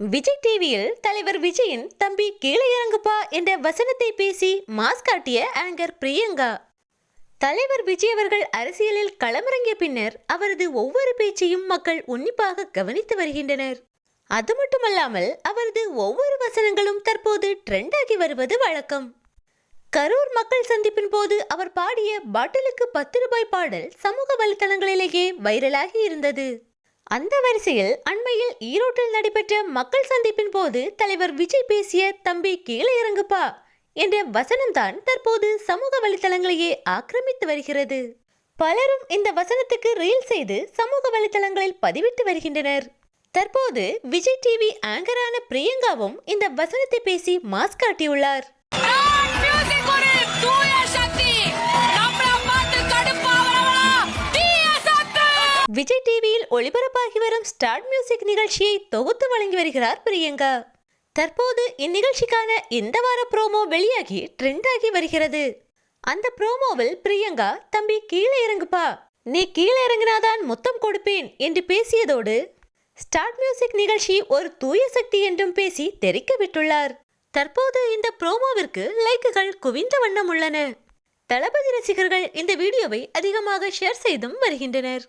விஜய் டிவியில் தலைவர் விஜயின் தம்பி கீழே இறங்குப்பா என்ற வசனத்தை பேசி மாஸ் காட்டிய ஆங்கர் பிரியங்கா. தலைவர் விஜய் அவர்கள் அரசியலில் களமிறங்கிய பின்னர் அவரது ஒவ்வொரு பேச்சையும் மக்கள் உன்னிப்பாக கவனித்து வருகின்றனர். அது மட்டுமல்லாமல் அவரது ஒவ்வொரு வசனங்களும் தற்போது ட்ரெண்டாகி வருவது வழக்கம். கரூர் மக்கள் சந்திப்பின் போது அவர் பாடிய பாட்டிலுக்கு பத்து ரூபாய் பாடல் சமூக வலைத்தளங்களிலேயே வைரலாகி இருந்தது. அந்த வரிசையில் அண்மையில் ஈரோட்டில் நடைபெற்ற மக்கள் சந்திப்பின் போது தலைவர் விஜய் பேசிய தம்பி கீழே இறங்குப்பா என்ற வசனம்தான் தற்போது சமூக வலைத்தளங்களையே ஆக்கிரமித்து வருகிறது. பலரும் இந்த வசனத்துக்கு ரீல் செய்து சமூக வலைத்தளங்களில் பதிவிட்டு வருகின்றனர். தற்போது விஜய் டிவி ஆங்கரான பிரியங்காவும் இந்த வசனத்தை பேசி மாஸ்க் காட்டியுள்ளார். விஜய் டிவியில் ஒளிபரப்பாகி வரும் ஸ்டார்ட் மியூசிக் நிகழ்ச்சியை தொகுத்து வழங்கி வருகிறார் பிரியங்கா. தற்போது இந்நிகழ்ச்சிக்கான இந்த வார ப்ரோமோ வெளியாகி ட்ரெண்ட் ஆகி வருகிறது. அந்த ப்ரோமோவில் பிரியங்கா தம்பி கீழே இறங்குப்பா. நீ கீழே இறங்கினாதான் மொத்தம் கொடுப்பேன் என்று பேசியதோடு ஸ்டார்ட் மியூசிக் நிகழ்ச்சி ஒரு தூய சக்தி என்றும் பேசி தெரிக்க விட்டுள்ளார். தற்போது இந்த ப்ரோமோவிற்கு லைக்குகள் குவிந்த வண்ணம் உள்ளன. தளபதி ரசிகர்கள் இந்த வீடியோவை அதிகமாக ஷேர் செய்தும் வருகின்றனர்.